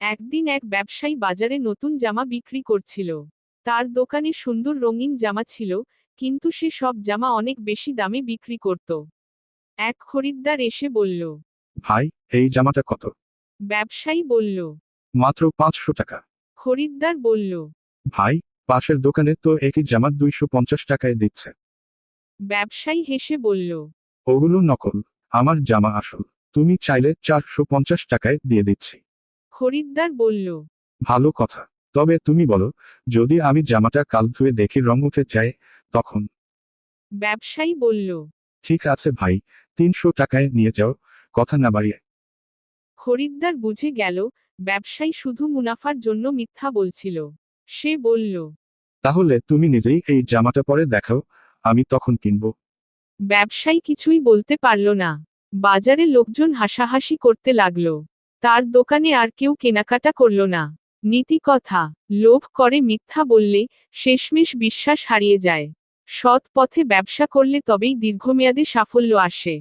একদিন এক ব্যবসায়ী বাজারে নতুন জামা বিক্রি করছিল। তার দোকানে সুন্দর রঙিন জামা ছিল কিন্তু সে সব জামা অনেক বেশি দামে বিক্রি করত। এক খরিদ্দার এসে বলল ভাই এই জামাটা কত? ব্যবসায়ী বলল মাত্র পাঁচশো টাকা। খরিদ্দার বলল ভাই পাশের দোকানে তো একই জামা দুইশো পঞ্চাশ টাকায় দিচ্ছে। ব্যবসায়ী হেসে বলল ওগুলো নকল আমার জামা আসল। তুমি চাইলে চারশো পঞ্চাশ টাকায় দিয়ে দিচ্ছি। খরিদ্দার বলল ভালো কথা। তবে তুমি বলো যদি আমি জামাটা কাল ধুয়ে দেখি রং উঠে যায় তখন? ব্যবসায়ী বলল ঠিক আছে ভাই তিনশো টাকায় নিয়ে যাও কথা না বাড়িয়ে। খরিদ্দার বুঝে গেল ব্যবসায়ী শুধু মুনাফার জন্য মিথ্যা বলছিল। সে বলল তাহলে তুমি নিজেই এই জামাটা পরে দেখাও আমি তখন কিনবো। ব্যবসায়ী কিছুই বলতে পারল না। বাজারে লোকজন হাসাহাসি করতে লাগল। তার দোকানে আর কেউ কেনাকাটা করল না। নীতি কথা, লোভ করে মিথ্যা বললে শেষমেশ বিশ্বাস হারিয়ে যায়। সৎ পথে ব্যবসা করলে তবেই দীর্ঘমেয়াদে সাফল্য আসে।